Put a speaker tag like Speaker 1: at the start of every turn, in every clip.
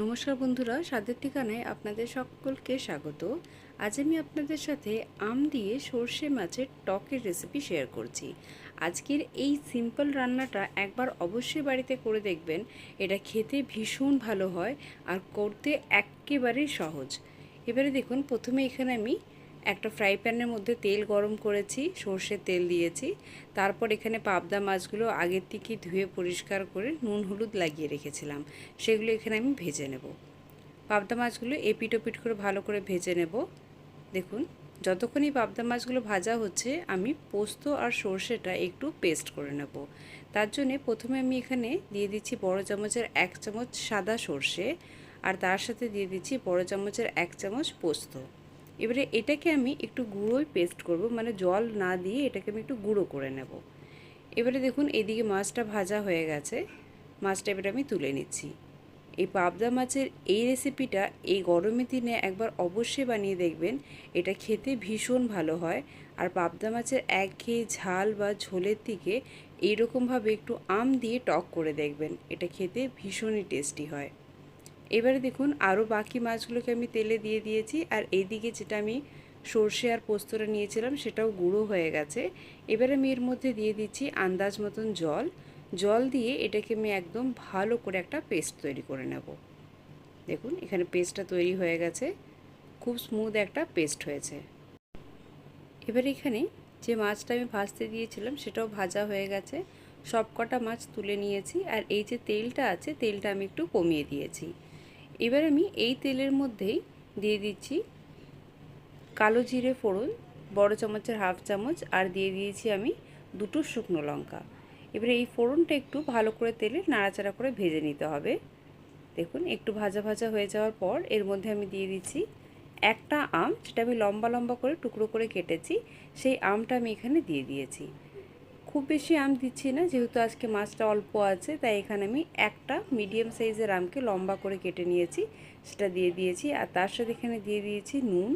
Speaker 1: নমস্কার বন্ধুরা, স্বাদের ঠিকানায় আপনাদের সকলকে স্বাগত। আজ আমি আপনাদের সাথে আম দিয়ে সর্ষে মাছের টকের রেসিপি শেয়ার করছি। আজকের এই সিম্পল রান্নাটা একবার অবশ্যই বাড়িতে করে দেখবেন, এটা খেতে ভীষণ ভালো হয় আর করতে একেবারেই সহজ। এবারে দেখুন, প্রথমে এখানে আমি একটা ফ্রাই প্যানের মধ্যে তেল গরম করেছি, সর্ষের তেল দিয়েছি। তারপর এখানে পাবদা মাছগুলো আগের থেকে ধুয়ে পরিষ্কার করে নুন, হলুদ লাগিয়ে রেখেছিলাম। সেগুলো এখানে আমি ভেজে নেব। পাবদা মাছগুলো এপিট ওপিট করে ভালো করে ভেজে নেব। দেখুন, যতক্ষণই পাবদা মাছগুলো ভাজা হচ্ছে, আমি পোস্ত আর সর্ষেটা একটু পেস্ট করে নেব। তার জন্যে প্রথমে আমি এখানে দিয়ে দিচ্ছি বড় চামচের এক চামচ সাদা সর্ষে, আর তার সাথে দিয়ে দিচ্ছি বড় চামচের এক চামচ পোস্ত। এবারে এটাকে আমি একটু গুঁড়োই পেস্ট করব মানে জল না দিয়ে এটাকে আমি একটু গুঁড়ো করে নেব। এবারে দেখুন, এদিকে মাছটা ভাজা হয়ে গেছে। মাছটা এবারে আমি তুলে নিচ্ছি। এই পাবদা মাছের এই রেসিপিটা এই গরমের দিনে একবার অবশ্যই বানিয়ে দেখবেন। এটা খেতে ভীষণ ভালো হয়। আর পাবদা মাছের একঘেয়ে ঝাল বা ঝোলের থেকে এইরকমভাবে একটু আম দিয়ে টক করে দেখবেন। এটা খেতে ভীষণই টেস্টি হয়। এবারে দেখুন আরও বাকি মাছগুলোকে আমি তেলে দিয়ে দিয়েছি। আর এইদিকে যেটা আমি সর্ষে আর পোস্তটা নিয়েছিলাম, সেটাও গুঁড়ো হয়ে গেছে। এবারে আমি এর মধ্যে দিয়ে দিচ্ছি আন্দাজ মতন জল। জল দিয়ে এটাকে আমি একদম ভালো করে একটা পেস্ট তৈরি করে নেব। দেখুন, এখানে পেস্টটা তৈরি হয়ে গেছে। খুব স্মুথ একটা পেস্ট হয়েছে। এবার এখানে যে মাছটা আমি ভাজতে দিয়েছিলাম, সেটাও ভাজা হয়ে গেছে। সব কটা মাছ তুলে নিয়েছি। আর এই যে তেলটা আছে, তেলটা আমি একটু কমিয়ে দিয়েছি। এবার আমি এই তেলের মধ্যেই দিয়ে দিচ্ছি কালো জিরে ফোড়ন, বড় চামচের হাফ চামচ, আর দিয়ে দিয়েছি আমি দুটো শুকনো লঙ্কা। এবারে এই ফোড়নটা একটু ভালো করে তেলে নাড়াচাড়া করে ভেজে নিতে হবে। দেখুন, একটু ভাজা ভাজা হয়ে যাওয়ার পর এর মধ্যে আমি দিয়ে দিচ্ছি একটা আম, যেটা আমি লম্বা লম্বা করে টুকরো করে কেটেছি, সেই আমটা আমি এখানে দিয়ে দিয়েছি। খুব বেশি আম দিচ্ছি না, যেহেতু আজকে মাছটা অল্প আছে, তাই এখানে আমি একটা মিডিয়াম সাইজের আমকে লম্বা করে কেটে নিয়েছি, সেটা দিয়ে দিয়েছি, আর তার সাথে এখানে দিয়ে দিয়েছি নুন।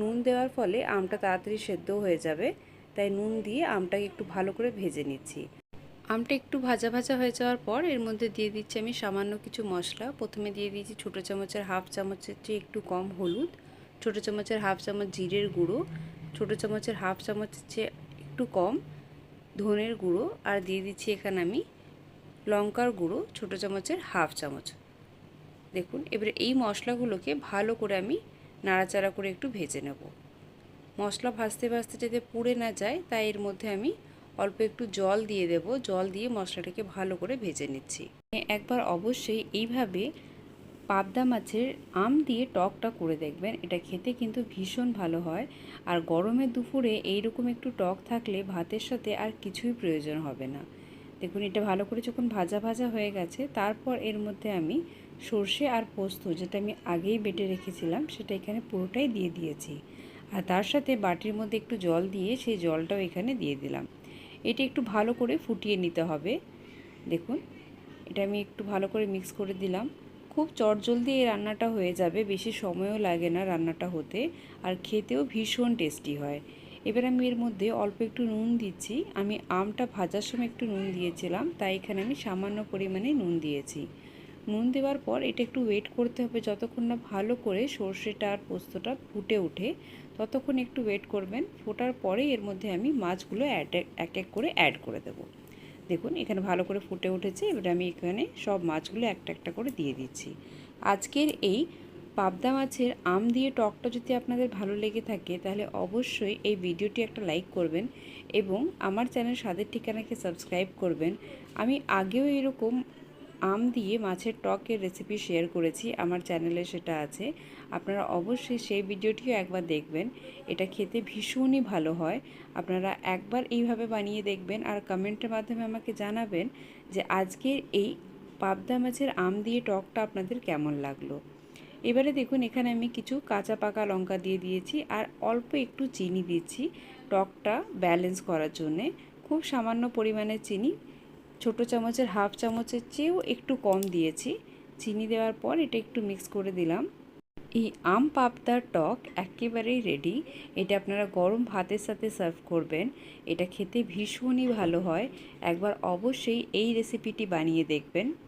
Speaker 1: নুন দেওয়ার ফলে আমটা তাড়াতাড়ি সেদ্ধ হয়ে যাবে, তাই নুন দিয়ে আমটাকে একটু ভালো করে ভেজে নিচ্ছি। আমটা একটু ভাজা ভাজা হয়ে যাওয়ার পর, এর মধ্যে দিয়ে দিচ্ছি আমি সামান্য কিছু মশলা। প্রথমে দিয়ে দিয়েছি ছোটো চামচের হাফ চামচের চেয়ে একটু কম হলুদ, ছোটো চামচের হাফ চামচ জিরের গুঁড়ো, ছোটো চামচের হাফ চামচের চেয়ে একটু কম ধনের গুঁড়ো আর দিয়ে দিচ্ছি এখানে আমি লঙ্কার গুঁড়ো, ছোটো চামচের হাফ চামচ। দেখুন, এবারে এই মশলাগুলোকে ভালো করে আমি নাড়াচাড়া করে একটু ভেজে নেব। মশলা ভাজতে ভাজতে যাতে পুড়ে না যায়, তাই এর মধ্যে আমি অল্প একটু জল দিয়ে দেব। জল দিয়ে মশলাটাকে ভালো করে ভেজে নিচ্ছি। একবার অবশ্যই এইভাবে পাবদা মাছের আম দিয়ে টকটা করে দেখবেন। এটা খেতে কিন্তু ভীষণ ভালো হয়। আর গরমের দুপুরে এইরকম একটু টক থাকলে ভাতের সাথে আর কিছুই প্রয়োজন হবে না। দেখুন, এটা ভালো করে যখন ভাজা ভাজা হয়ে গেছে, তারপর এর মধ্যে আমি সর্ষে আর পোস্ত যেটা আমি আগেই বেটে রেখেছিলাম, সেটা এখানে পুরোটাই দিয়ে দিয়েছি। আর তার সাথে বাটির মধ্যে একটু জল দিয়ে সেই জলটাও এখানে দিয়ে দিলাম। এটা একটু ভালো করে ফুটিয়ে নিতে হবে। দেখুন, এটা আমি একটু ভালো করে মিক্স করে দিলাম। খুব চটজলদি এই রান্নাটা হয়ে যাবে, বেশি সময়ও লাগে না রান্নাটা হতে, আর খেতেও ভীষণ টেস্টি হয়। এবার আমি এর মধ্যে অল্প একটু নুন দিচ্ছি। আমি আমটা ভাজার সময় একটু নুন দিয়েছিলাম, তাই এখানে আমি সামান্য পরিমাণে নুন দিয়েছি। নুন দেওয়ার পর এটা একটু ওয়েট করতে হবে যতক্ষণ না ভালো করে সর্ষেটা আর পোস্তটা ফুটে ওঠে, ততক্ষণ একটু ওয়েট করবেন। ফোটার পরে এর মধ্যে আমি মাছগুলো এক এক করে অ্যাড করে দেবো। দেখুন, এখানে ভালো করে ফুটে উঠেছে। এবার আমি এখানে সব মাছগুলো একটা একটা করে দিয়ে দিচ্ছি। আজকের এই পাবদা মাছের আম দিয়ে টকটা যদি আপনাদের ভালো লেগে থাকে, তাহলে অবশ্যই এই ভিডিওটি একটা লাইক করবেন এবং আমার চ্যানেল স্বাদের ঠিকানাকে সাবস্ক্রাইব করবেন। আমি আগেও এরকম আম দিয়ে মাছের টকের রেসিপি শেয়ার করেছি, আমার চ্যানেলে সেটা আছে। আপনারা অবশ্যই সেই ভিডিওটিও একবার দেখবেন। এটা খেতে ভীষণই ভালো হয়। আপনারা একবার এইভাবে বানিয়ে দেখবেন আর কমেন্টের মাধ্যমে আমাকে জানাবেন যে আজকের এই পাবদা মাছের আম দিয়ে টকটা আপনাদের কেমন লাগল। এবারে দেখুন, এখানে আমি কিছু কাঁচা পাকা লঙ্কা দিয়ে দিয়েছি আর অল্প একটু চিনি দিচ্ছি টকটা ব্যালেন্স করার জন্যে। খুব সামান্য পরিমাণে চিনি ছোট চামচের, হাফ চামচের চেয়েও একটু কম দিয়েছি। চিনি দেওয়ার পর এটা একটু মিক্স করে দিলাম। এই আম পাবদার টক একেবারেই রেডি এটা আপনারা গরম ভাতের সাথে সার্ভ করবেন। এটা খেতে ভীষণই ভালো হয়। একবার অবশ্যই এই রেসিপিটি বানিয়ে দেখবেন।